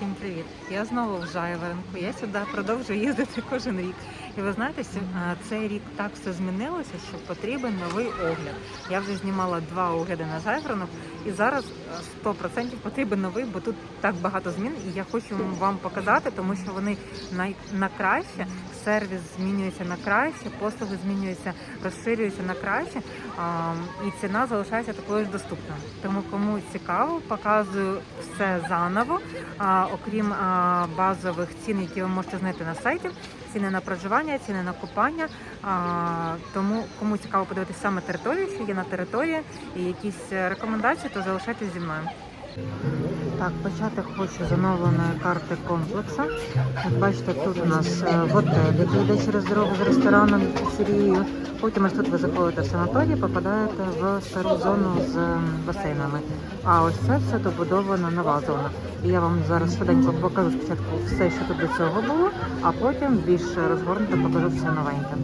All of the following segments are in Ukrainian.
Всім привіт! Я знову в Жайворонку. Я сюди продовжую їздити кожен рік. І ви знаєте, цей рік так все змінилося, що потрібен новий огляд. Я вже знімала два огляди на Жайворонок, і зараз а, 100% потрібен новий, бо тут так багато змін. І я хочу вам показати, тому що вони най- на краще. Сервіс змінюється на краще, послуги змінюються, розширюються на краще, і ціна залишається такою ж доступною. Тому кому цікаво, показую все заново. Окрім базових цін, які ви можете знайти на сайті, ціни на проживання, ціни на купання. А, тому кому цікаво подивитися саме територію, що є на території, і якісь рекомендації, то залишайтесь зі мною. Так, почати хочу з оновленої карти комплексу. Як бачите, тут у нас е, готель, який йде через дорогу з рестораном піцерією. Потім ось тут ви заходите в санаторій, попадаєте в стару зону з басейнами. А ось це все добудована нова зона. І я вам зараз швиденько покажу спочатку все, що тут до цього було, а потім більш розгорнуто покажу все новеньке.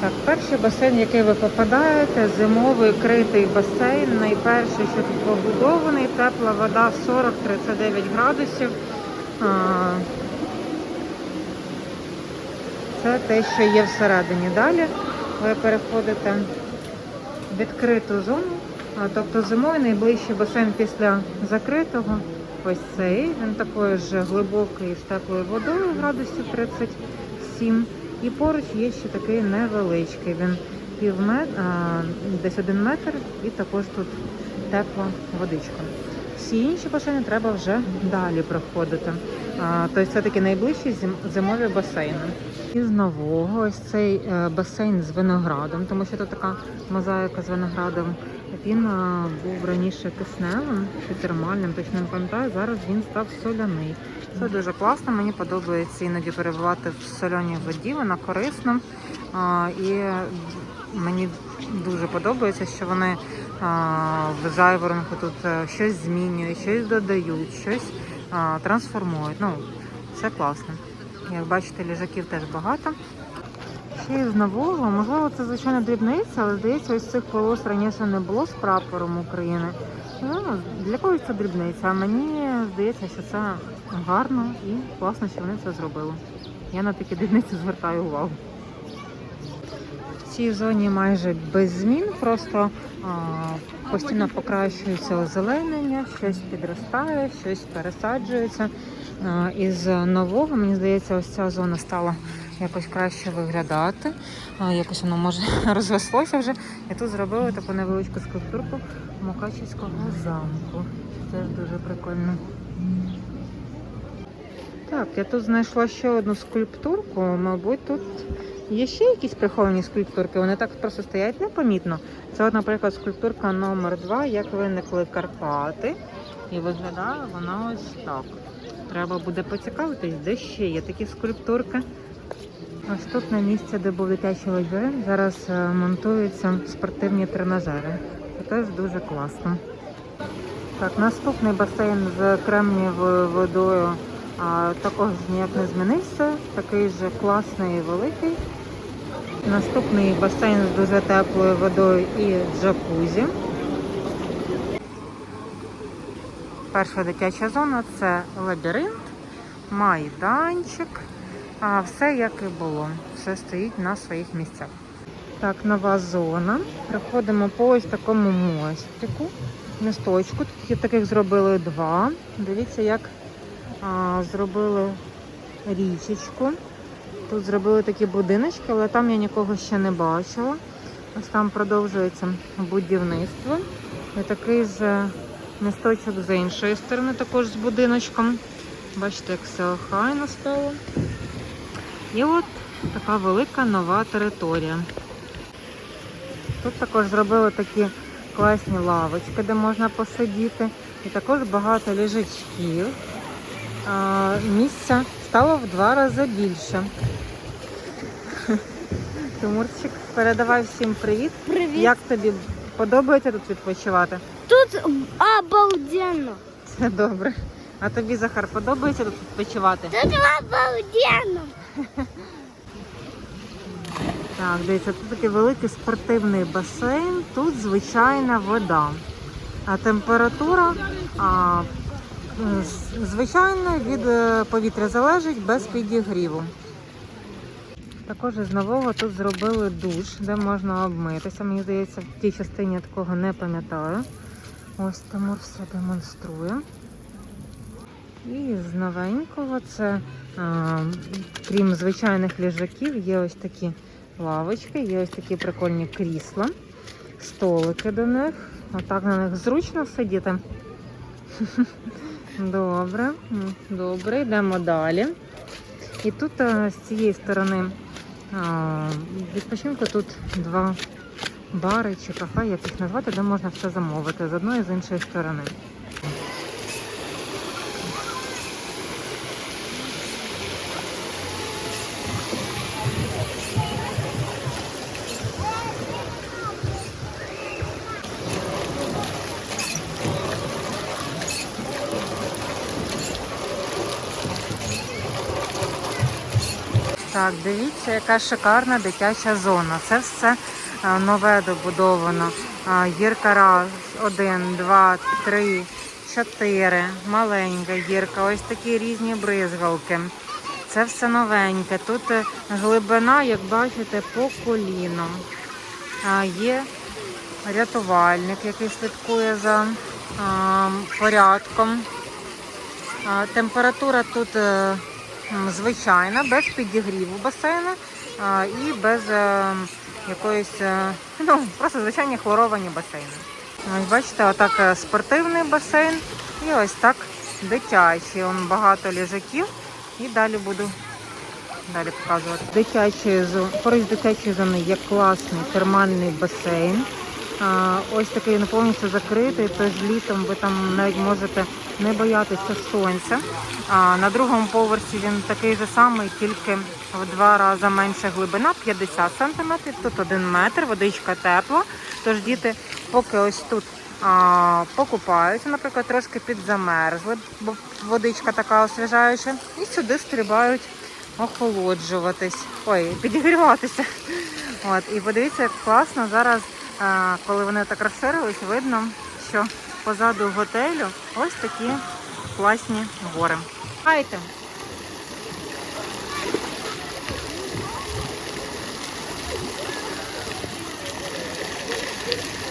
Так, перший басейн, в який ви попадаєте, зимовий критий басейн. Найперший, що тут побудований, тепла вода 40-39 градусів. Це те, що є всередині. Далі ви переходите в відкриту зону, тобто зимовий найближчий басейн після закритого. Ось цей. Він такий ж глибокий з теплою водою градусів 37. І поруч є ще такий невеличкий. Він пів десь один метр, і також тут тепла водичка. Всі інші басейни треба вже далі проходити. Тобто це такі найближчі зимові басейни. І з нового ось цей е, басейн з виноградом, тому що тут така мозаїка з виноградом. Він е, був раніше кисневим чи термальним, точно не пам'ятаю. Зараз він став соляний. Це дуже класно. Мені подобається іноді перебувати в соляній воді. Вона корисна. І мені дуже подобається, що вони в жайворонку тут е, щось змінюють, щось додають, щось трансформують. Ну, це класно. Як бачите, ліжаків теж багато. Ще із нового, можливо, це звичайно дрібниця, але здається, ось цих полос раніше не було з прапором України. Ну, для когось це дрібниця, а мені здається, що це гарно і класно, що вони це зробили. Я на такі дрібниці звертаю увагу. В цій зоні майже без змін, просто а, постійно покращується озеленення, щось підростає, щось пересаджується. Із нового, мені здається, ось ця зона стала якось краще виглядати. Якось воно може розвеслося вже. І тут зробили таку невеличку скульптурку Мукачівського замку. Теж дуже прикольно. Так, я тут знайшла ще одну скульптурку. Мабуть, тут є ще якісь приховані скульптурки. Вони так просто стоять непомітно. Це, от, наприклад, скульптурка номер 2 як виникли Карпати. І виглядає вона ось так. Треба буде поцікавитись, де ще є такі скульптурки. Ось тут на місці, де був дитячий лабіринт, зараз е, монтуються спортивні тренажери. Це теж дуже класно. Так, наступний басейн з кремнієвою водою а, також ніяк не змінився. Такий же класний і великий. Наступний басейн з дуже теплою водою і джакузі. Перша дитяча зона це лабіринт, майданчик. А все як і було. Все стоїть на своїх місцях. Так, нова зона. Проходимо по ось такому мостику, місточку. Тут є таких зробили два. Дивіться, як а, зробили річечку. Тут зробили такі будиночки, але там я нікого ще не бачила. Ось там продовжується будівництво. І такий же місточок з іншої сторони, також з будиночком. Бачите, як все охайно стало. І от така велика нова територія. Тут також зробили такі класні лавочки, де можна посидіти. І також багато ліжачків. А, місця стало в два рази більше. Тимурчик, передавай всім привіт. Привіт. Як тобі подобається тут відпочивати? Тут обалденно. Це добре. А тобі, Захар, подобається тут відпочивати? Тут обалденно. Так, дивіться, тут такий великий спортивний басейн, тут звичайна вода. А температура а, звичайно, від е, повітря залежить без підігріву. Також з нового тут зробили душ, де можна обмитися. Мені здається, в тій частині я такого не пам'ятаю. Ось Тимур все демонструє. І з новенького це, крім звичайних ліжаків, є ось такі лавочки, є ось такі прикольні крісла, столики до них. Отак на них зручно сидіти. Добре, добре, йдемо далі. І тут а, з цієї сторони відпочинку тут два бари чи кафе, як їх назвати, де можна все замовити з одної і з іншої сторони. Так, дивіться, яка шикарна дитяча зона. Це все нове добудовано. Гірка раз, один, два, три, чотири. Маленька гірка, ось такі різні бризгалки. Це все новеньке. Тут е, глибина, як бачите, по коліно. А, Є рятувальник, який слідкує за порядком. Температура тут е, звичайна, без підігріву басейну і без е, якоїсь, е, ну, просто звичайні хлоровані басейни. Ось бачите, отак е, спортивний басейн і ось так дитячий. Вон багато ліжаків. І далі буду далі показувати. Дитячої зо- поруч дитячої зони є класний термальний басейн. Ось такий він повністю закритий, тож літом ви там навіть можете не боятися сонця. А на другому поверсі він такий же самий, тільки в два рази менша глибина, 50 см, тут один метр, водичка тепла. Тож діти, поки ось тут а, покупаються, наприклад, трошки підзамерзли, бо водичка така освіжаюча, і сюди стрибають охолоджуватись, ой, підігріватися. От, і подивіться, як класно зараз, а, коли вони так розширились, видно, що позаду готелю ось такі класні гори. Хайте. Так,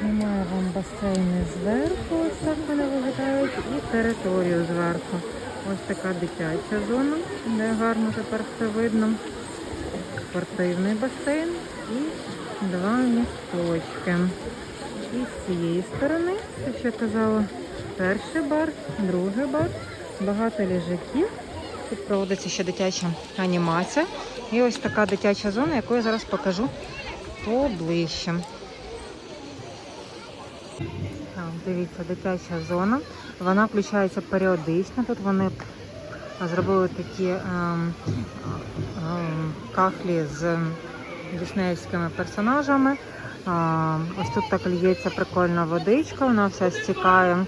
знімаю вам басейни зверху, ось так вони виглядають, і територію зверху. Ось така дитяча зона, де гарно тепер все видно. Спортивний басейн і два місточки. І з цієї сторони, що я казала, перший бар, другий бар, багато ліжаків. Тут проводиться ще дитяча анімація. І ось така дитяча зона, яку я зараз покажу поближче. Так, дивіться, дитяча зона. Вона включається періодично. Тут вони зробили такі ем, ем, кахлі з діснеївськими персонажами. А, ось тут так лється прикольна водичка, вона вся стікає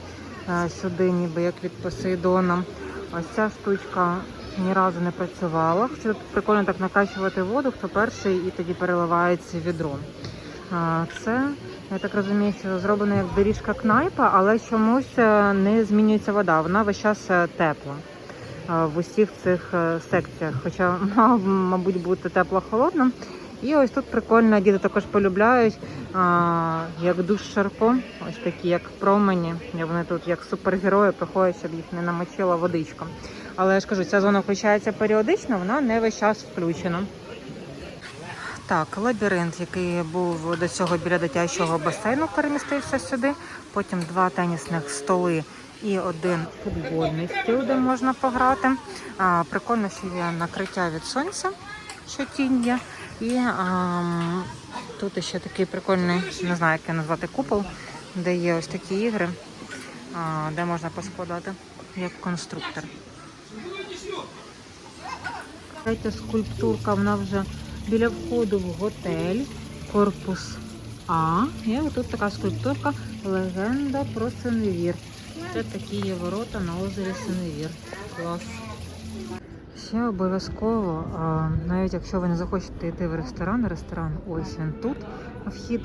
е, сюди, ніби як від Посейдона. Ось ця штучка ні разу не працювала. Тут прикольно так накачувати воду, хто перший і тоді переливається відром. А, Це, я так розумію, що зроблено як доріжка кнайпа, але чомусь е, не змінюється вода. Вона весь час е, тепла е, в усіх цих секціях. Хоча мабуть, бути тепло-холодно. І ось тут прикольно, діти також полюбляють, як душ Шарко, ось такі, як промені. Вони тут як супергерої приходять, щоб їх не намочила водичка. Але я ж кажу, ця зона включається періодично, вона не весь час включена. Так, лабіринт, який був до цього біля дитячого басейну, перемістився сюди. Потім два тенісних столи і один футбольний стіл, де можна пограти. А, прикольно, що є накриття від сонця, що тінь є. І ам, тут ще такий прикольний, не знаю, як його назвати, купол, де є ось такі ігри, а, де можна поскладати як конструктор. Третя скульптурка вона вже біля входу в готель, корпус А. І отут така скульптурка Легенда про Синевір. Це такі є ворота на озері Синевір. Клас. Ще обов'язково, навіть якщо ви не захочете йти в ресторан, ресторан ось він тут, вхід.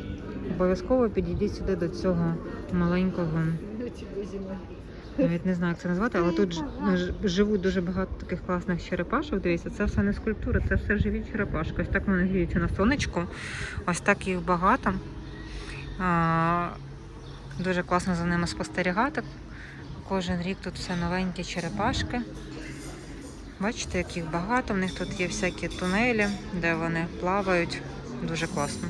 Обов'язково підійдіть сюди до цього маленького. Навіть не знаю, як це назвати, але тут живуть дуже багато таких класних черепашок. Дивіться, це все не скульптура, це все живі черепашки. Ось так вони гріються на сонечку. Ось так їх багато. Дуже класно за ними спостерігати. Кожен рік тут все новенькі черепашки. Бачите, як їх багато. В них тут є всякі тунелі, де вони плавають. Дуже класно.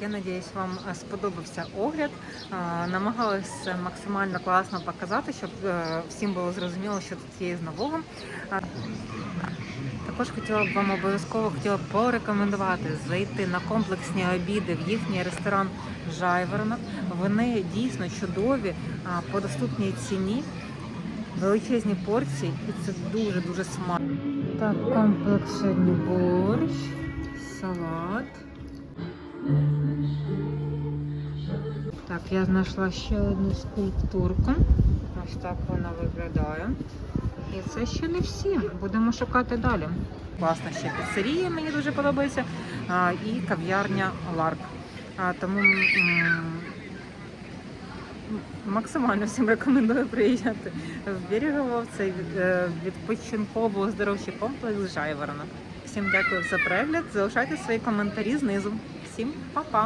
Я надіюсь, вам е, сподобався огляд. Е, Намагалася максимально класно показати, щоб е, всім було зрозуміло, що тут є з нового. Також хотіла б вам обов'язково хотіла порекомендувати зайти на комплексні обіди в їхній ресторан Жайворонок. Вони дійсно чудові по доступній ціні, величезні порції, і це дуже дуже смачно. Так, комплекс сьогодні борщ, салат. Так, я знайшла ще одну скульптурку. Ось так вона виглядає. І це ще не всі. Будемо шукати далі. Класна ще піцерія, мені дуже подобається. А, і кав'ярня Ларк. А, тому максимально всім рекомендую приїжджати в Берегово, в цей е, відпочинково-оздоровчий комплекс Жайворонок. Всім дякую за перегляд. Залишайте свої коментарі знизу. Всім па-па!